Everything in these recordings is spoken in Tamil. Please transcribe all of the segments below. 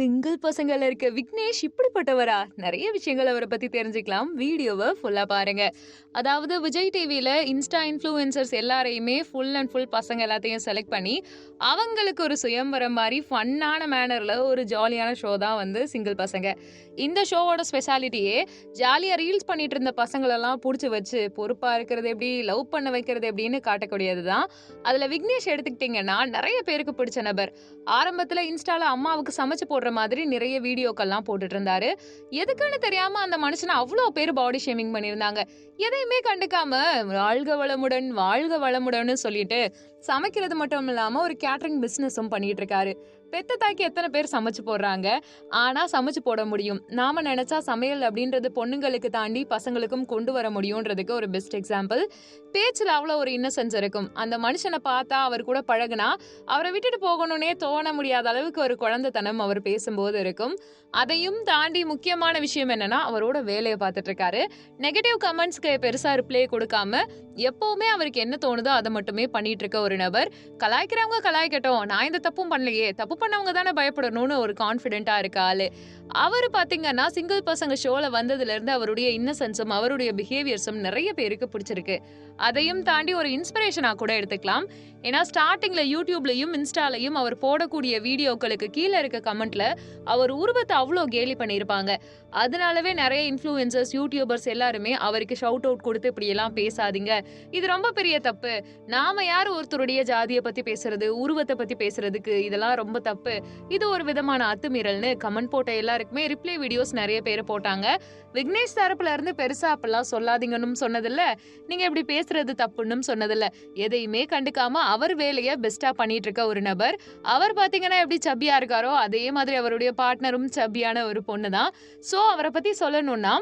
சிங்கிள் பசங்கள்ல இருக்க விக்னேஷ் இப்படிப்பட்டவரா? நிறைய விஷயங்கள் அவரை பத்தி தெரிஞ்சுக்கலாம். வீடியோவை ஃபுல்லா பாருங்க. அதாவது விஜய் டிவியில இன்ஸ்டா இன்ஃப்ளூயன்சர்ஸ் எல்லாரையுமே ஃபுல் அண்ட் ஃபுல் பசங்க எல்லாத்தையும் செலக்ட் பண்ணி அவங்களுக்கு ஒரு சுயம்பரம் மாதிரி ஃபன்னான மேனர்ல ஒரு ஜாலியான ஷோ தான் வந்து சிங்கிள் பசங்க. இந்த ஷோவோட ஸ்பெஷாலிட்டியே ஜாலியா ரீல்ஸ் பண்ணிட்டு இருந்த பசங்களெல்லாம் பிடிச்சி வச்சு பொறுப்பா இருக்கிறது எப்படி லவ் பண்ண வைக்கிறது எப்படின்னு காட்டக்கூடியது தான். அதுல விக்னேஷ் எடுத்துக்கிட்டிங்கன்னா நிறைய பேருக்கு பிடிச்ச நபர். ஆரம்பத்துல இன்ஸ்டால அம்மாவுக்கு சமைச்சு போடுற மாதிரி நிறைய வீடியோக்கள்லாம் போட்டுட்டு இருந்தாரு எதுக்குன்னு தெரியாம அந்த மனுஷனை அவ்வளோ பேர் பாடி ஷேமிங் பண்ணியிருந்தாங்க. எதையுமே கண்டுக்காம வாழ்க வளமுடன் வாழ்க வளமுடன்னு சொல்லிட்டு சமைக்கிறது மட்டும் இல்லாம ஒரு கேட்டரிங் பிசினஸும் பண்ணிட்டு இருக்காரு பெத்த தாய்க்கு எத்தனை பேர் சமைச்சு போடுறாங்க? ஆனா சமைச்சு போட முடியும். நாம நினைச்சா சமையல் அப்படின்றது பொண்ணுங்களுக்கு தாண்டி பசங்களுக்கும் கொண்டு வர முடியும்ன்றதுக்கு ஒரு பெஸ்ட் எக்ஸாம்பிள் பேச்சில் அவ்வளோ ஒரு இன்னசென்ஸ் இருக்கும். அந்த மனுஷனை பார்த்தா அவர் கூட பழகுனா அவரை விட்டுட்டு போகணும்னே தோண முடியாத அளவுக்கு ஒரு குழந்தைத்தனம் அவர் பேசும்போது இருக்கும். அதையும் தாண்டி முக்கியமான விஷயம் என்னன்னா அவரோட வேலையை பார்த்துட்டு இருக்காரு. நெகட்டிவ் கமெண்ட்ஸ்க்கு பெருசா ரிப்ளை கொடுக்காம எப்பவுமே அவருக்கு என்ன தோணுதோ அதை மட்டுமே பண்ணிட்டு இருக்க ஒரு நபர். கலாய்க்கிறவங்க கலாய்க்கட்டும். நான் இந்த தப்பும் பண்ணலையே. தப்பு பண்ணவங்க தானே பயப்படணும்னு ஒரு கான்ஃபிடென்ட்டாக இருக்க ஆளு. அவர் பாத்தீங்கன்னா சிங்கிள் பசங்க ஷோல வந்ததுல இருந்து அவருடைய இன்னசென்ஸும் அவருடைய பிஹேவியர்ஸும் நிறைய பேருக்கு பிடிச்சிருக்கு. அதையும் தாண்டி ஒரு இன்ஸ்பிரேஷனா கூட எடுத்துக்கலாம். ஏன்னா ஸ்டார்டிங்ல யூடியூப்லயும் இன்ஸ்டாலையும் அவர் போடக்கூடிய வீடியோக்களுக்கு கீழே இருக்க கமெண்ட்ல அவர் உருவத்தை அவ்வளோ கேலி பண்ணியிருப்பாங்க அதனாலவே நிறைய இன்ஃப்ளூயன்சர்ஸ் யூடியூபர்ஸ் எல்லாருமே அவருக்கு ஷவுட் அவுட் கொடுத்து இப்படி எல்லாம் பேசாதீங்க. இது ரொம்ப பெரிய தப்பு. நாம யார் ஒருத்தருடைய ஜாதியை பத்தி பேசுறது உருவத்தை பத்தி பேசுறதுக்கு இதெல்லாம் ரொம்ப தப்பு. இது ஒரு விதமான அத்துமீறல்னு கமெண்ட் போட்ட எல்லாருக்குமே ரிப்ளை வீடியோஸ் நிறைய பேர் போட்டாங்க. விக்னேஷ் தரப்புல இருந்து பெருசா அப்பெல்லாம் சொல்லாதீங்கன்னு சொன்னதில்ல. நீங்க இப்படி பேசுறது தப்புன்னு சொன்னதில்ல. எதையுமே கண்டுக்காம அவர் வேலையை பெஸ்டா பண்ணிட்டு இருக்க ஒரு நபர். அவர் பாத்தீங்கன்னா எப்படி சப்பியாக இருக்காரோ அதே மாதிரி அவருடைய பார்ட்னரும் சப்பியான ஒரு பொண்ணு தான் ஸோ அவரை பத்தி சொல்லணும்னா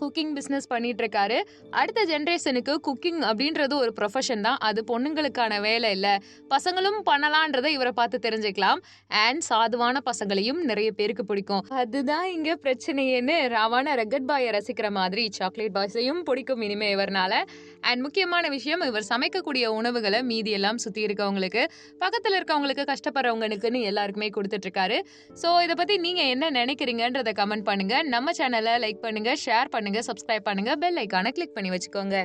குக்கிங் பிஸ்னஸ் பண்ணிட்டு இருக்காரு அடுத்த ஜென்ரேஷனுக்கு குக்கிங் அப்படின்றது ஒரு ப்ரொஃபஷன் தான். அது பொண்ணுங்களுக்கான வேலை இல்லை. பசங்களும் பண்ணலான்றதை இவரை பார்த்து தெரிஞ்சுக்கலாம். அண்ட் சாதுவான பசங்களையும் நிறைய பேருக்கு பிடிக்கும். அதுதான் இங்க பிரச்சனையேன்னு ராவான ரகட் பாயை ரசிக்கிற மாதிரி சாக்லேட் பாய்ஸையும் பிடிக்கும் இனிமே இவர்னால. அண்ட் முக்கியமான விஷயம் இவர் சமைக்கக்கூடிய உணவுகளை மீதி எல்லாம் சுத்தி இருக்கவங்களுக்கு பக்கத்துல இருக்கவங்களுக்கு கஷ்டப்படுறவங்களுக்குன்னு எல்லாருக்குமே கொடுத்துட்டு இருக்காரு ஸோ இதை பத்தி நீங்க என்ன நினைக்கிறீங்கன்றத கமெண்ட் பண்ணுங்க. நம்ம சேனலை லைக் பண்ணுங்க ஷேர் பண்ணுங்க சப்ஸ்கிரைப் பண்ணுங்க பெல் ஐக்கானை கிளிக் பண்ணி வச்சுக்கோங்க.